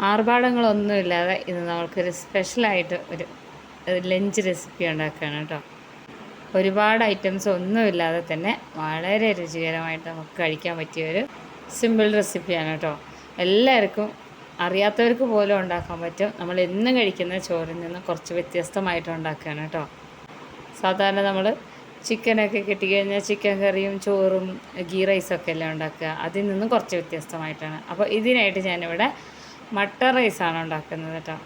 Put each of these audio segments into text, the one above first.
ആർഭാടങ്ങളൊന്നുമില്ലാതെ ഇത് നമ്മൾക്കൊരു സ്പെഷ്യലായിട്ട് ഒരു ലഞ്ച് റെസിപ്പി ഉണ്ടാക്കുകയാണ് കേട്ടോ. ഒരുപാട് ഐറ്റംസ് ഒന്നുമില്ലാതെ തന്നെ വളരെ രുചികരമായിട്ട് നമുക്ക് കഴിക്കാൻ പറ്റിയ ഒരു സിമ്പിൾ റെസിപ്പിയാണ് കേട്ടോ. എല്ലാവർക്കും അറിയാത്തവർക്ക് പോലും ഉണ്ടാക്കാൻ പറ്റും. നമ്മൾ എന്നും കഴിക്കുന്ന ചോറിൽ നിന്ന് കുറച്ച് വ്യത്യസ്തമായിട്ട് ഉണ്ടാക്കുകയാണ് കേട്ടോ. സാധാരണ നമ്മൾ ചിക്കനൊക്കെ കിട്ടിക്കഴിഞ്ഞാൽ ചിക്കൻ കറിയും ചോറും ഗീ റൈസൊക്കെ അല്ലേ ഉണ്ടാക്കുക. അതിൽ നിന്നും കുറച്ച് വ്യത്യസ്തമായിട്ടാണ്. അപ്പോൾ ഇതിനായിട്ട് ഞാനിവിടെ മട്ട റൈസാണ് ഉണ്ടാക്കുന്നത് കേട്ടോ.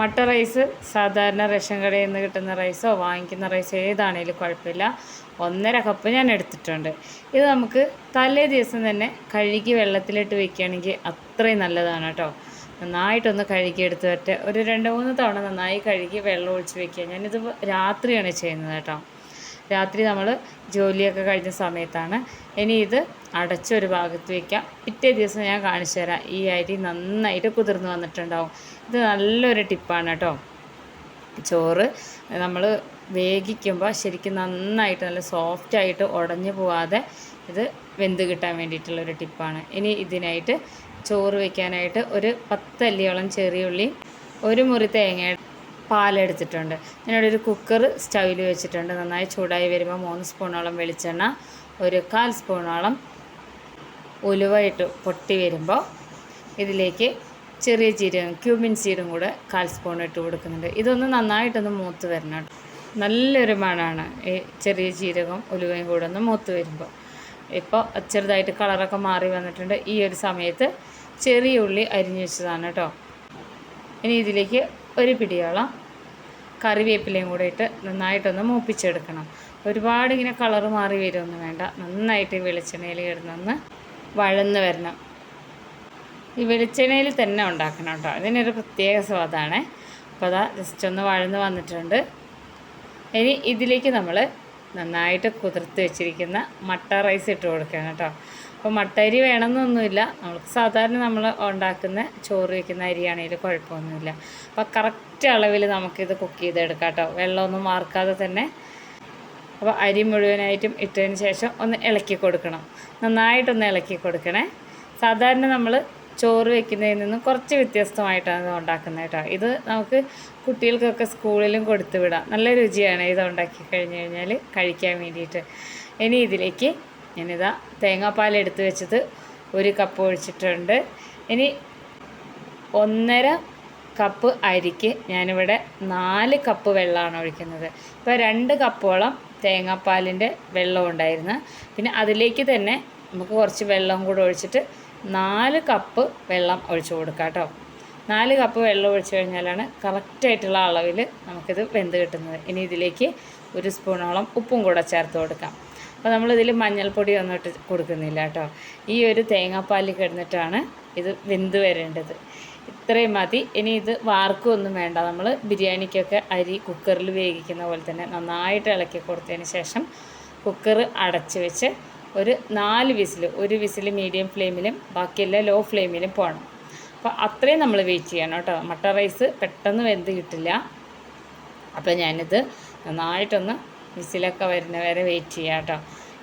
മട്ട റൈസ് സാധാരണ റേഷൻ കടയിൽ നിന്ന് കിട്ടുന്ന റൈസോ വാങ്ങിക്കുന്ന റൈസോ ഏതാണേലും കുഴപ്പമില്ല. ഒന്നര കപ്പ് ഞാൻ എടുത്തിട്ടുണ്ട്. ഇത് നമുക്ക് തലേ ദിവസം തന്നെ കഴുകി വെള്ളത്തിലിട്ട് വെക്കുകയാണെങ്കിൽ അത്രയും നല്ലതാണ് കേട്ടോ. നന്നായിട്ടൊന്ന് കഴുകി എടുത്ത് വരട്ടെ. ഒരു രണ്ട് മൂന്ന് തവണ നന്നായി കഴുകി വെള്ളം ഒഴിച്ച് വെക്കുക. ഞാനിത് രാത്രിയാണ് ചെയ്യുന്നത് കേട്ടോ. രാത്രി നമ്മൾ ജോലിയൊക്കെ കഴിഞ്ഞ സമയത്താണ്. ഇനി ഇത് അടച്ചൊരു ഭാഗത്ത് വയ്ക്കാം പിറ്റേ ദിവസം ഞാൻ കാണിച്ചു തരാം. ഈ അരി നന്നായിട്ട് കുതിർന്ന് വന്നിട്ടുണ്ടാവും. ഇത് നല്ലൊരു ടിപ്പാണ് കേട്ടോ. ചോറ് നമ്മൾ വേവിക്കുമ്പോൾ ശരിക്കും നന്നായിട്ട് നല്ല സോഫ്റ്റായിട്ട് ഉടഞ്ഞു പോവാതെ ഇത് വെന്ത് കിട്ടാൻ വേണ്ടിയിട്ടുള്ളൊരു ടിപ്പാണ്. ഇനി ഇതിനായിട്ട് ചോറ് വയ്ക്കാനായിട്ട് ഒരു പത്തല്ലിയോളം ചെറിയ ഉള്ളി ഒരു മുറി തേങ്ങ പാലെടുത്തിട്ടുണ്ട്. ഞാനിവിടെ ഒരു കുക്കർ സ്റ്റൗവിൽ വെച്ചിട്ടുണ്ട്. നന്നായി ചൂടായി വരുമ്പോൾ മൂന്ന് സ്പൂണോളം വെളിച്ചെണ്ണ ഒരു കാൽ സ്പൂണോളം ഉലുവ ഇട്ട് പൊട്ടി വരുമ്പോൾ ഇതിലേക്ക് ചെറിയ ജീരകം ക്യൂമിൻ സീഡും കൂടെ കാൽ സ്പൂൺ ഇട്ട് കൊടുക്കുന്നുണ്ട്. ഇതൊന്ന് നന്നായിട്ടൊന്ന് മൂത്ത് വരണം നല്ലൊരു മണമാണ് ഈ ചെറിയ ജീരകം ഉലുവയും കൂടെ ഒന്ന് മൂത്ത് വരുമ്പോൾ ഇപ്പോൾ ചെറുതായിട്ട് കളറൊക്കെ മാറി വന്നിട്ടുണ്ട്. ഈ ഒരു സമയത്ത് ചെറിയ ഉള്ളി അരിഞ്ഞു വെച്ചതാണ് കേട്ടോ. ഇനി ഇതിലേക്ക് ഒരു പിടിയോളം കറിവേപ്പിലയും കൂടെ ഇട്ട് നന്നായിട്ടൊന്ന് മൂപ്പിച്ചെടുക്കണം. ഒരുപാട് ഇങ്ങനെ കളറ് മാറി വരുമൊന്നും വേണ്ട. നന്നായിട്ട് വെളിച്ചെണ്ണയിൽ കിടന്നൊന്ന് വഴന്ന് വരണം. ഈ വെളിച്ചെണ്ണയിൽ തന്നെ ഉണ്ടാക്കണം കേട്ടോ. ഇതിനൊരു പ്രത്യേക സ്വാദാണ്. അപ്പോൾ അതാ ജസ്റ്റ് ഒന്ന് വഴന്ന് വന്നിട്ടുണ്ട്. ഇനി ഇതിലേക്ക് നമ്മൾ നന്നായിട്ട് കുതിർത്ത് വെച്ചിരിക്കുന്ന മട്ട റൈസ് ഇട്ട് കൊടുക്കുകയാണ് കേട്ടോ. അപ്പോൾ മട്ട അരി വേണമെന്നൊന്നുമില്ല. നമുക്ക് സാധാരണ നമ്മൾ ഉണ്ടാക്കുന്ന ചോറ് വയ്ക്കുന്ന അരിയാണെങ്കിലും കുഴപ്പമൊന്നുമില്ല. അപ്പോൾ കറക്റ്റ് അളവിൽ നമുക്കിത് കുക്ക് ചെയ്തെടുക്കാം കേട്ടോ. വെള്ളമൊന്നും മാർക്കാതെ തന്നെ. അപ്പോൾ അരി മുഴുവനായിട്ടും ഇട്ടതിന് ശേഷം ഒന്ന് ഇളക്കി കൊടുക്കണം. നന്നായിട്ടൊന്ന് ഇളക്കി കൊടുക്കണേ. സാധാരണ നമ്മൾ ചോറ് വെക്കുന്നതിൽ നിന്നും കുറച്ച് വ്യത്യസ്തമായിട്ടാണ് ഉണ്ടാക്കുന്നത് കേട്ടോ. ഇത് നമുക്ക് കുട്ടികൾക്കൊക്കെ സ്കൂളിലും കൊടുത്തു വിടാം. നല്ല രുചിയാണ് ഇത് ഉണ്ടാക്കി കഴിഞ്ഞ് കഴിഞ്ഞാൽ കഴിക്കാൻ വേണ്ടിയിട്ട്. ഇനി ഇതിലേക്ക് ഞാനിതാ തേങ്ങാപ്പാൽ എടുത്ത് വെച്ചത് ഒരു കപ്പ് ഒഴിച്ചിട്ടുണ്ട്. ഇനി ഒന്നര കപ്പ് അരിക്ക് ഞാനിവിടെ നാല് കപ്പ് വെള്ളമാണ് ഒഴിക്കുന്നത്. ഇപ്പോൾ രണ്ട് കപ്പോളം തേങ്ങാപ്പാലിന്റെ വെള്ളം ഉണ്ടായിരുന്നു. പിന്നെ അതിലേക്ക് തന്നെ നമുക്ക് കുറച്ച് വെള്ളം കൂടെ ഒഴിച്ചിട്ട് നാല് കപ്പ് വെള്ളം ഒഴിച്ചു കൊടുക്കാം കേട്ടോ. നാല് കപ്പ് വെള്ളം ഒഴിച്ചു കഴിഞ്ഞാലാണ് കറക്റ്റായിട്ടുള്ള അളവിൽ നമുക്കിത് വെന്ത് കിട്ടുന്നത്. ഇനി ഇതിലേക്ക് ഒരു സ്പൂണോളം ഉപ്പും കൂടെ ചേർത്ത് കൊടുക്കാം. അപ്പോൾ നമ്മളിതിൽ മഞ്ഞൾപ്പൊടി ഒന്നും ഇട്ട് കൊടുക്കുന്നില്ല കേട്ടോ. ഈ ഒരു തേങ്ങാപ്പാലിൽ കിടന്നിട്ടാണ് ഇത് വെന്ത് വരേണ്ടത്. ഇത്രയും മതി. ഇനി ഇത് വാർക്കൊന്നും വേണ്ട. നമ്മൾ ബിരിയാണിക്കൊക്കെ അരി കുക്കറിൽ വേവിക്കുന്ന പോലെ തന്നെ നന്നായിട്ട് ഇളക്കി കൊടുത്തതിന് ശേഷം കുക്കർ അടച്ച് വെച്ച് ഒരു നാല് വിസിൽ ഒരു വിസിൽ മീഡിയം ഫ്ലെയിമിലും ബാക്കിയെല്ലാം ലോ ഫ്ലെയിമിലും പോകണം. അപ്പോൾ അത്രയും നമ്മൾ വെയിറ്റ് ചെയ്യണം കേട്ടോ. മട്ട റൈസ് പെട്ടെന്ന് വെന്ത് കിട്ടില്ല. അപ്പോൾ ഞാനിത് നന്നായിട്ടൊന്ന് വിസിലൊക്കെ വരുന്ന വരെ വെയിറ്റ് ചെയ്യാം കേട്ടോ.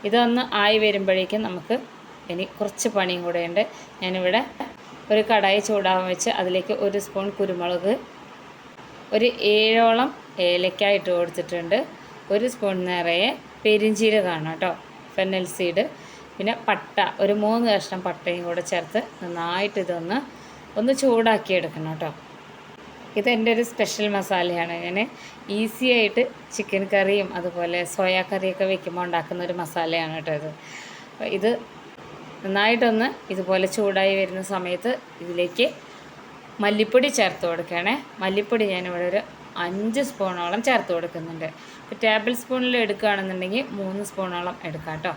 ഇതൊന്ന് ആയി വരുമ്പോഴേക്കും നമുക്ക് ഇനി കുറച്ച് പണിയും കൂടെ ഉണ്ട്. ഞാനിവിടെ ഒരു കടായി ചൂടാവാൻ വെച്ച് അതിലേക്ക് ഒരു സ്പൂൺ കുരുമുളക് ഒരു ഏഴോളം ഏലക്ക ഇട്ട് കൊടുത്തിട്ടുണ്ട്. ഒരു സ്പൂൺ നിറയെ പെരിഞ്ചീരകമാണ് കേട്ടോ. ഫെന്നൽ സീഡ് പിന്നെ പട്ട ഒരു മൂന്ന് കഷ്ണം പട്ടയും കൂടെ ചേർത്ത് നന്നായിട്ട് ഇതൊന്ന് ഒന്ന് ചൂടാക്കി എടുക്കണം കേട്ടോ. ഇതെന്റെ ഒരു സ്പെഷ്യൽ മസാലയാണ്. ഞാൻ ഈസി ആയിട്ട് ചിക്കൻ കറിയും അതുപോലെ സോയാ കറിയൊക്കെ വെക്കുമ്പോൾ ഉണ്ടാക്കുന്ന ഒരു മസാലയാണ് കേട്ടോ ഇത്. ഇത് നന്നായിട്ടൊന്ന് ഇതുപോലെ ചൂടായി വരുന്ന സമയത്ത് ഇതിലേക്ക് മല്ലിപ്പൊടി ചേർത്ത് കൊടുക്കുകയാണേ. മല്ലിപ്പൊടി ഞാനിവിടെ ഒരു അഞ്ച് സ്പൂണോളം ചേർത്ത് കൊടുക്കുന്നുണ്ട്. ഇപ്പോൾ ടേബിൾ സ്പൂണിൽ എടുക്കുകയാണെന്നുണ്ടെങ്കിൽ മൂന്ന് സ്പൂണോളം എടുക്കാം കേട്ടോ.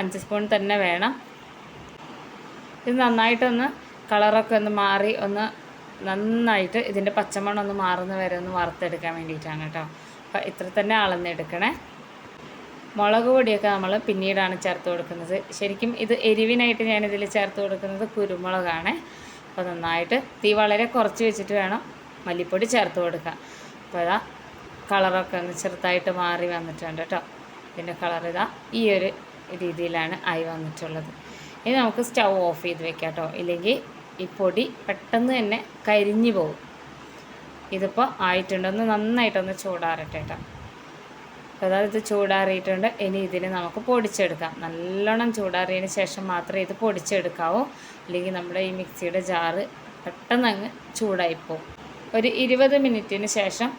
അഞ്ച് സ്പൂൺ തന്നെ വേണം. ഇത് നന്നായിട്ടൊന്ന് കളറൊക്കെ ഒന്ന് മാറി ഒന്ന് നന്നായിട്ട് ഇതിന്റെ പച്ചമണം ഒന്ന് മാറുന്ന വരെ ഒന്ന് വറുത്തെടുക്കാൻ വേണ്ടിയിട്ടാണ് കേട്ടോ. അപ്പോൾ ഇത്ര തന്നെ അളന്നെടുക്കണേ മുളക് പൊടിയൊക്കെ നമ്മൾ പിന്നീടാണ് ചേർത്ത് കൊടുക്കുന്നത്. ശരിക്കും ഇത് എരിവിനായിട്ട് ഞാനിതിൽ ചേർത്ത് കൊടുക്കുന്നത് കുരുമുളകാണ്. അപ്പോൾ നന്നായിട്ട് തീ വളരെ കുറച്ച് വെച്ചിട്ട് വേണം മല്ലിപ്പൊടി ചേർത്ത് കൊടുക്കുക അപ്പോൾ ഇതാ കളറൊക്കെ ഒന്ന് ചെറുതായിട്ട് മാറി വന്നിട്ടുണ്ട് കേട്ടോ ഇതിന്റെ കളർ ഇതാ ഈ ഒരു രീതിയിലാണ് ആയി വന്നിട്ടുള്ളത്. ഇനി നമുക്ക് സ്റ്റൗ ഓഫ് ചെയ്ത് വെക്കാം കേട്ടോ ഇല്ലെങ്കിൽ ഈ പൊടി പെട്ടെന്ന് തന്നെ കരിഞ്ഞു പോകും. ഇതിപ്പോൾ ആയിട്ടുണ്ട്. ഒന്ന് നന്നായിട്ടൊന്ന് ചൂടാറട്ടെ കേട്ടോ അതായത് ഇത് ചൂടാറിയിട്ടുണ്ട്. ഇനി ഇതിനെ നമുക്ക് പൊടിച്ചെടുക്കാം. നല്ലോണം ചൂടാറിയതിന് ശേഷം മാത്രമേ ഇത് പൊടിച്ചെടുക്കാവൂ. അല്ലെങ്കിൽ നമ്മുടെ ഈ മിക്സിയുടെ ജാറ് പെട്ടെന്ന് അങ്ങ് ചൂടായിപ്പോവും ഒരു ഇരുപത് മിനിറ്റിന് ശേഷം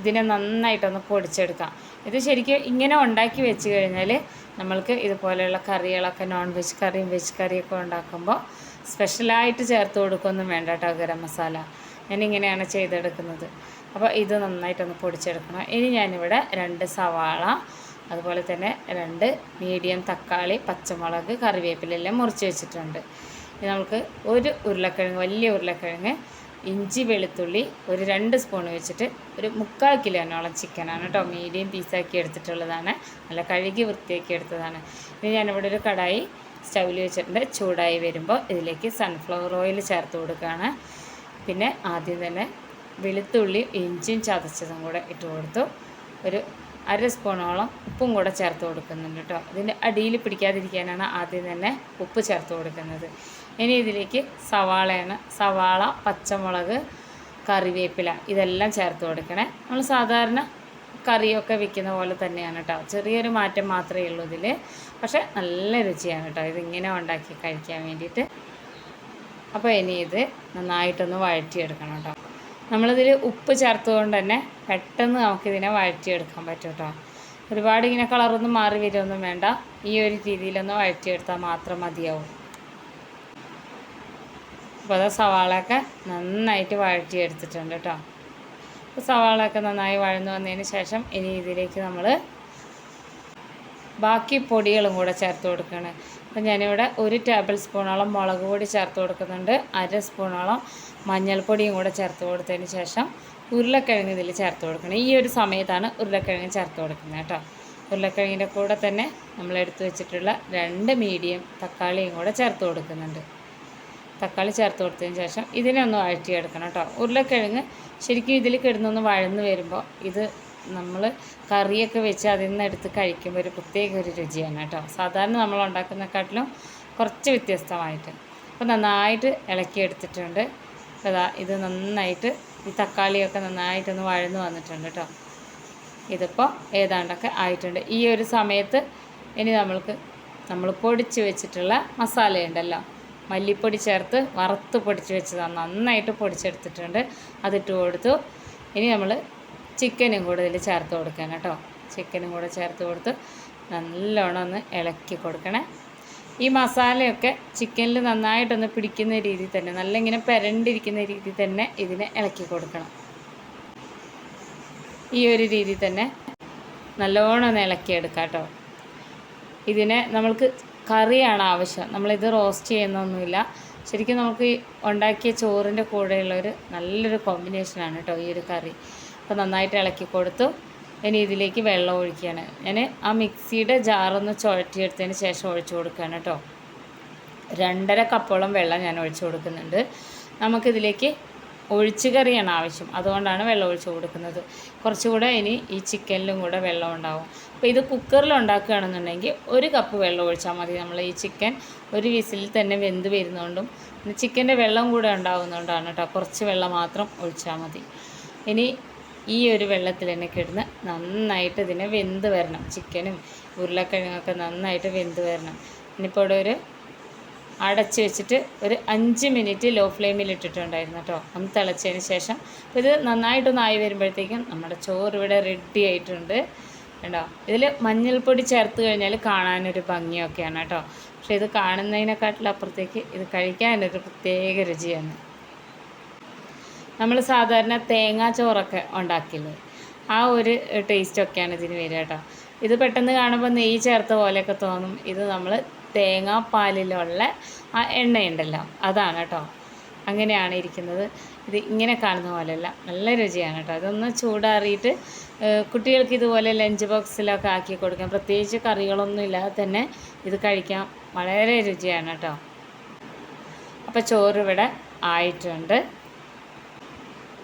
ഇതിനെ നന്നായിട്ടൊന്ന് പൊടിച്ചെടുക്കാം. ഇത് ശരിക്കും ഇങ്ങനെ ഉണ്ടാക്കി വെച്ച് കഴിഞ്ഞാൽ നമ്മൾക്ക് ഇതുപോലെയുള്ള കറികളൊക്കെ നോൺ വെജ് കറിയും വെജ് കറിയൊക്കെ ഉണ്ടാക്കുമ്പോൾ സ്പെഷ്യലായിട്ട് ചേർത്ത് കൊടുക്കൊന്നും വേണ്ട കേട്ടോ ഗരം മസാല. ഞാനിങ്ങനെയാണ് ചെയ്തെടുക്കുന്നത്. അപ്പോൾ ഇത് നന്നായിട്ടൊന്ന് പൊടിച്ചെടുക്കണം. ഇനി ഞാനിവിടെ രണ്ട് സവാള അതുപോലെ തന്നെ രണ്ട് മീഡിയം തക്കാളി പച്ചമുളക് കറിവേപ്പിലെല്ലാം മുറിച്ച് വെച്ചിട്ടുണ്ട്. നമുക്ക് ഒരു ഉരുളക്കിഴങ്ങ് വലിയ ഉരുളക്കിഴങ്ങ് ഇഞ്ചി വെളുത്തുള്ളി ഒരു രണ്ട് സ്പൂൺ വെച്ചിട്ട് ഒരു മുക്കാൽ കിലോനോളം ചിക്കനാണ് കേട്ടോ. മീഡിയം പീസാക്കി എടുത്തിട്ടുള്ളതാണ്. നല്ല കഴുകി വൃത്തിയാക്കി എടുത്തതാണ്. ഇനി ഞാനിവിടെ ഒരു കടായി സ്റ്റൗവിൽ വെച്ചിട്ടുണ്ട്. ചൂടായി വരുമ്പോൾ ഇതിലേക്ക് സൺഫ്ലവർ ഓയിൽ ചേർത്ത് കൊടുക്കുകയാണ്. പിന്നെ ആദ്യം തന്നെ വെളുത്തുള്ളി ഇഞ്ചിയും ചതച്ചതും കൂടെ ഇട്ട് കൊടുത്തു. ഒരു അര സ്പൂണോളം ഉപ്പും കൂടെ ചേർത്ത് കൊടുക്കുന്നുണ്ട് കേട്ടോ. ഇതിന്റെ അടിയിൽ പിടിക്കാതിരിക്കാനാണ് ആദ്യം തന്നെ ഉപ്പ് ചേർത്ത് കൊടുക്കുന്നത്. ഇനി ഇതിലേക്ക് സവാളയാണ്. സവാള പച്ചമുളക് കറിവേപ്പില ഇതെല്ലാം ചേർത്ത് കൊടുക്കണേ. നമ്മൾ സാധാരണ കറിയൊക്കെ വെക്കുന്ന പോലെ തന്നെയാണ് കേട്ടോ. ചെറിയൊരു മാറ്റം മാത്രമേ ഉള്ളൂ ഇതിൽ പക്ഷേ നല്ല രുചിയാണ് കേട്ടോ. ഇതിങ്ങനെ ഉണ്ടാക്കി കഴിക്കാൻ വേണ്ടിയിട്ട്. അപ്പോൾ ഇനി ഇത് നന്നായിട്ടൊന്ന് വഴറ്റിയെടുക്കണം കേട്ടോ. നമ്മളിതിൽ ഉപ്പ് ചേർത്തുകൊണ്ട് തന്നെ പെട്ടെന്ന് നമുക്കിതിനെ വഴറ്റിയെടുക്കാൻ പറ്റും കേട്ടോ ഒരുപാട് ഇങ്ങനെ കളറൊന്നും മാറി വരുമൊന്നും വേണ്ട. ഈ ഒരു രീതിയിലൊന്ന് വഴറ്റിയെടുത്താൽ മാത്രം മതിയാവും. അപ്പോൾ അത് സവാളയൊക്കെ നന്നായിട്ട് വഴറ്റിയെടുത്തിട്ടുണ്ട് കേട്ടോ അപ്പോൾ സവാളയൊക്കെ നന്നായി വഴന്നു വന്നതിന് ശേഷം ഇനി ഇതിലേക്ക് നമ്മൾ ബാക്കി പൊടികളും കൂടെ ചേർത്ത് കൊടുക്കുകയാണ്. അപ്പം ഞാനിവിടെ ഒരു ടേബിൾ സ്പൂണോളം മുളക് പൊടി ചേർത്ത് കൊടുക്കുന്നുണ്ട്. അര സ്പൂണോളം മഞ്ഞൾപ്പൊടിയും കൂടെ ചേർത്ത് കൊടുത്തതിന് ശേഷം ഉരുളക്കിഴങ്ങ് ഇതിൽ ചേർത്ത് കൊടുക്കണം. ഈ ഒരു സമയത്താണ് ഉരുളക്കിഴങ്ങ് ചേർത്ത് കൊടുക്കുന്നത് കേട്ടോ. ഉരുളക്കിഴങ്ങിന്റെ കൂടെ തന്നെ നമ്മൾ എടുത്തു വെച്ചിട്ടുള്ള രണ്ട് മീഡിയം തക്കാളിയും കൂടെ ചേർത്ത് കൊടുക്കുന്നുണ്ട്. തക്കാളി ചേർത്ത് കൊടുത്തതിന് ശേഷം ഇതിനെ ഒന്ന് വഴറ്റിയെടുക്കണം കേട്ടോ. ഉരുളക്കിഴങ്ങ് ശരിക്കും ഇതിൽ കിടന്നൊന്ന് വഴന്ന് വരുമ്പോൾ ഇത് നമ്മൾ കറിയൊക്കെ വെച്ച് അതിൽ നിന്ന് എടുത്ത് കഴിക്കുമ്പോൾ ഒരു പ്രത്യേക ഒരു രുചിയാണ് കേട്ടോ. സാധാരണ നമ്മൾ ഉണ്ടാക്കുന്നതിനെക്കാട്ടിലും കുറച്ച് വ്യത്യസ്തമായിട്ട്. അപ്പോൾ നന്നായിട്ട് ഇളക്കി എടുത്തിട്ടുണ്ട് അതാ ഇത് നന്നായിട്ട് ഈ തക്കാളിയൊക്കെ നന്നായിട്ടൊന്ന് വഴന്ന് വന്നിട്ടുണ്ട് കേട്ടോ. ഇതിപ്പോൾ ഏതാണ്ടൊക്കെ ആയിട്ടുണ്ട്. ഈ ഒരു സമയത്ത് ഇനി നമ്മൾക്ക് നമ്മൾ പൊടിച്ച് വെച്ചിട്ടുള്ള മസാലയുണ്ടല്ലോ. മല്ലിപ്പൊടി ചേർത്ത് വറുത്ത് പൊടിച്ച് വെച്ചതാണ് നന്നായിട്ട് പൊടിച്ചെടുത്തിട്ടുണ്ട്. അതിട്ട് കൊടുത്തു. ഇനി നമ്മൾ ചിക്കനും കൂടെ ഇതിൽ ചേർത്ത് കൊടുക്കണം കേട്ടോ. ചിക്കനും കൂടെ ചേർത്ത് കൊടുത്ത് നല്ലോണം ഒന്ന് ഇളക്കി കൊടുക്കണേ. ഈ മസാലയൊക്കെ ചിക്കനിൽ നന്നായിട്ടൊന്ന് പിടിക്കുന്ന രീതി തന്നെ നല്ല ഇങ്ങനെ പെരണ്ടിരിക്കുന്ന രീതി തന്നെ ഇതിനെ ഇളക്കി കൊടുക്കണം. ഈ ഒരു രീതി തന്നെ നല്ലോണം ഒന്ന് ഇളക്കിയെടുക്കാം കേട്ടോ. ഇതിനെ നമ്മൾക്ക് കറിയാണ് ആവശ്യം. നമ്മളിത് റോസ്റ്റ് ചെയ്യുന്നൊന്നുമില്ല. ശരിക്കും നമുക്ക് ഉണ്ടാക്കിയ ചോറിന്റെ കൂടെയുള്ള ഒരു നല്ലൊരു കോമ്പിനേഷനാണ് കേട്ടോ ഈ ഒരു കറി. അപ്പോൾ നന്നായിട്ട് ഇളക്കി കൊടുത്തു. ഇനി ഇതിലേക്ക് വെള്ളം ഒഴിക്കുകയാണ് ഞാൻ ആ മിക്സിയുടെ ജാറൊന്ന് ചുഴറ്റിയെടുത്തതിന് ശേഷം ഒഴിച്ചു കൊടുക്കുകയാണ് കേട്ടോ. രണ്ടര കപ്പോളം വെള്ളം ഞാൻ ഒഴിച്ചു കൊടുക്കുന്നുണ്ട്. നമുക്കിതിലേക്ക് ഒഴിച്ചു കറിയാണ് ആവശ്യം. അതുകൊണ്ടാണ് വെള്ളം ഒഴിച്ചു കൊടുക്കുന്നത്. കുറച്ചുകൂടെ ഇനി ഈ ചിക്കനിലും കൂടെ വെള്ളം ഉണ്ടാവും. അപ്പോൾ ഇത് കുക്കറിൽ ഉണ്ടാക്കുകയാണെന്നുണ്ടെങ്കിൽ ഒരു കപ്പ് വെള്ളം ഒഴിച്ചാൽ മതി. നമ്മൾ ഈ ചിക്കൻ ഒരു വിസിലിൽ തന്നെ വെന്ത് വരുന്നതുകൊണ്ടും ചിക്കന്റെ വെള്ളം കൂടെ ഉണ്ടാവുന്നതുകൊണ്ടാണ് കേട്ടോ. കുറച്ച് വെള്ളം മാത്രം ഒഴിച്ചാൽ മതി. ഇനി ഈ ഒരു വെള്ളത്തിൽ തന്നെ കിടന്ന് നന്നായിട്ട് ഇതിനെ വെന്ത് വരണം. ചിക്കനും ഉരുളക്കിഴങ്ങൊക്കെ നന്നായിട്ട് വെന്ത് വരണം. ഇനിയിപ്പോൾ ഇവിടെ ഒരു അടച്ച് വെച്ചിട്ട് ഒരു അഞ്ച് മിനിറ്റ് ലോ ഫ്ലെയിമിൽ ഇട്ടിട്ടുണ്ടായിരുന്നു കേട്ടോ. ഒന്ന് തിളച്ചതിന് ശേഷം. ഇത് നന്നായിട്ടൊന്ന് ആയി വരുമ്പോഴത്തേക്കും നമ്മുടെ ചോറ് ഇവിടെ റെഡി ആയിട്ടുണ്ട്. കേട്ടോ ഇതിൽ മഞ്ഞൾപ്പൊടി ചേർത്ത് കഴിഞ്ഞാൽ കാണാനൊരു ഭംഗിയൊക്കെയാണ് കേട്ടോ. പക്ഷേ ഇത് കാണുന്നതിനെക്കാട്ടിലപ്പുറത്തേക്ക് ഇത് കഴിക്കാനൊരു പ്രത്യേക രുചിയാണ്. നമ്മൾ സാധാരണ തേങ്ങാ ചോറൊക്കെ ഉണ്ടാക്കില്ലേ? ആ ഒരു ടേസ്റ്റൊക്കെയാണ് ഇതിന് വരിക കേട്ടോ. ഇത് പെട്ടെന്ന് കാണുമ്പോൾ നെയ്യ് ചേർത്ത പോലെയൊക്കെ തോന്നും. ഇത് നമ്മൾ തേങ്ങാപ്പാലിലുള്ള ആ എണ്ണയുണ്ടല്ലോ അതാണ് കേട്ടോ. അങ്ങനെയാണ് ഇരിക്കുന്നത്. ഇത് ഇങ്ങനെ കാണുന്ന പോലെയല്ല നല്ല രുചിയാണ് കേട്ടോ. അതൊന്ന് ചൂടാറിയിട്ട് കുട്ടികൾക്ക് ഇതുപോലെ ലഞ്ച് ബോക്സിലൊക്കെ ആക്കി കൊടുക്കാം. പ്രത്യേകിച്ച് കറികളൊന്നും ഇല്ലാതെ തന്നെ ഇത് കഴിക്കാം. വളരെ രുചിയാണ് കേട്ടോ. അപ്പോൾ ചോറ് ഇവിടെ ആയിട്ടുണ്ട്.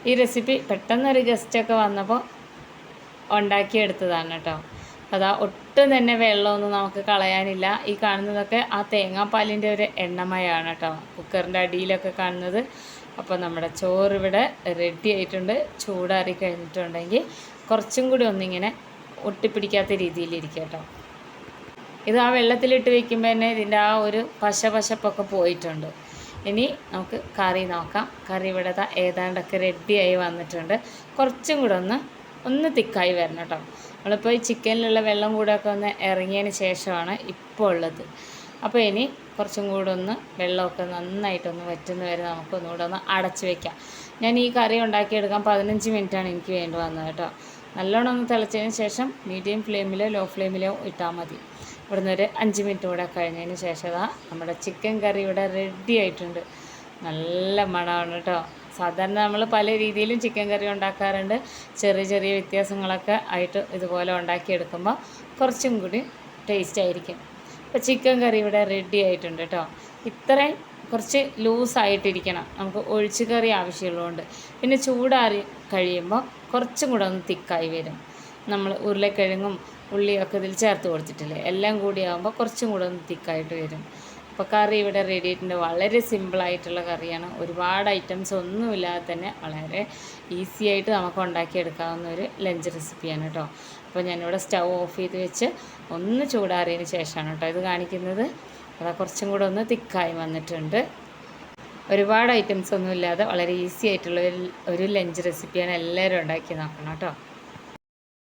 ഈ റെസിപ്പി പെട്ടെന്നൊരു ഗസ്റ്റൊക്കെ വന്നപ്പോൾ ഉണ്ടാക്കിയെടുത്തതാണ് കേട്ടോ അതാ ഒട്ടും തന്നെ വെള്ളമൊന്നും നമുക്ക് കളയാനില്ല. ഈ കാണുന്നതൊക്കെ ആ തേങ്ങാപ്പാലിന്റെ ഒരു എണ്ണമയാണ് കേട്ടോ കുക്കറിന്റെ അടിയിലൊക്കെ കാണുന്നത്. അപ്പോൾ നമ്മുടെ ചോറ് ഇവിടെ റെഡി ആയിട്ടുണ്ട്. ചൂടാറി കഴിഞ്ഞിട്ടുണ്ടെങ്കിൽ കുറച്ചും കൂടി ഒന്നിങ്ങനെ ഒട്ടിപ്പിടിക്കാത്ത രീതിയിലിരിക്കുക കേട്ടോ ഇത് ആ വെള്ളത്തിലിട്ട് വെക്കുമ്പോൾ തന്നെ ഇതിന്റെ ആ ഒരു പശ പശപ്പൊക്കെ പോയിട്ടുണ്ട്. ഇനി നമുക്ക് കറി നോക്കാം. കറി ഇവിടെ ഏതാണ്ടൊക്കെ റെഡിയായി വന്നിട്ടുണ്ട്. കുറച്ചും കൂടെ ഒന്ന് ഒന്ന് തിക്കായി വരണം കേട്ടോ. നമ്മളിപ്പോൾ ഈ ചിക്കനിലുള്ള വെള്ളം കൂടെ ഒക്കെ ഒന്ന് ഇറങ്ങിയതിന് ശേഷമാണ് ഇപ്പോൾ ഉള്ളത്. അപ്പോൾ ഇനി കുറച്ചും കൂടെ ഒന്ന് വെള്ളമൊക്കെ നന്നായിട്ടൊന്ന് വറ്റുന്ന വരെ നമുക്കൊന്നുകൂടെ ഒന്ന് അടച്ച് വെക്കാം. ഞാൻ ഈ കറി ഉണ്ടാക്കിയെടുക്കാൻ പതിനഞ്ച് മിനിറ്റാണ് എനിക്ക് വേണ്ടി വന്നത് കേട്ടോ. നല്ലോണം ഒന്ന് തിളച്ചതിന് ശേഷം മീഡിയം ഫ്ലെയിമിലോ ലോ ഫ്ലെയിമിലോ ഇട്ടാൽ മതി. ഇവിടുന്ന് ഒരു അഞ്ച് മിനിറ്റ് കൂടെ കഴിഞ്ഞതിന് ശേഷം നമ്മുടെ ചിക്കൻ കറി ഇവിടെ റെഡി ആയിട്ടുണ്ട്. നല്ല മണമാണ് കേട്ടോ. സാധാരണ നമ്മൾ പല രീതിയിലും ചിക്കൻ കറി ഉണ്ടാക്കാറുണ്ട്. ചെറിയ ചെറിയ വ്യത്യാസങ്ങളൊക്കെ ആയിട്ട് ഇതുപോലെ ഉണ്ടാക്കിയെടുക്കുമ്പോൾ കുറച്ചും കൂടി ടേസ്റ്റ് ആയിരിക്കും. അപ്പോൾ ചിക്കൻ കറി ഇവിടെ റെഡി ആയിട്ടുണ്ട് കേട്ടോ. ഇത്രയും കുറച്ച് ലൂസായിട്ടിരിക്കണം നമുക്ക് ഒഴിച്ചു കറി ആവശ്യമുള്ളതുകൊണ്ട്. പിന്നെ ചൂടാറി കഴിയുമ്പോൾ കുറച്ചും കൂടെ ഒന്ന് തിക്കായി വരും. നമ്മൾ ഉരുളക്കിഴങ്ങും ഉള്ളിയൊക്കെ ഇതിൽ ചേർത്ത് കൊടുത്തിട്ടില്ലേ? എല്ലാം കൂടി ആകുമ്പോൾ കുറച്ചും കൂടെ ഒന്ന് തിക്കായിട്ട് വരും. അപ്പോൾ കറി ഇവിടെ റെഡി ആയിട്ടുണ്ട്. വളരെ സിമ്പിളായിട്ടുള്ള കറിയാണ്. ഒരുപാട് ഐറ്റംസ് ഒന്നുമില്ലാതെ തന്നെ വളരെ ഈസി ആയിട്ട് നമുക്ക് ഉണ്ടാക്കിയെടുക്കാവുന്ന ഒരു ലഞ്ച് റെസിപ്പിയാണ് കേട്ടോ അപ്പോൾ ഞാനിവിടെ സ്റ്റൗ ഓഫ് ചെയ്ത് വെച്ച് ഒന്ന് ചൂടാറിയതിന് ശേഷമാണ് കേട്ടോ ഇത് കാണിക്കുന്നത്. അതാ കുറച്ചും കൂടെ ഒന്ന് തിക്കായി വന്നിട്ടുണ്ട്. ഒരുപാട് ഐറ്റംസ് ഒന്നുമില്ലാതെ വളരെ ഈസി ആയിട്ടുള്ള ഒരു ലഞ്ച് റെസിപ്പിയാണ് എല്ലാവരും ഉണ്ടാക്കി നോക്കണം കേട്ടോ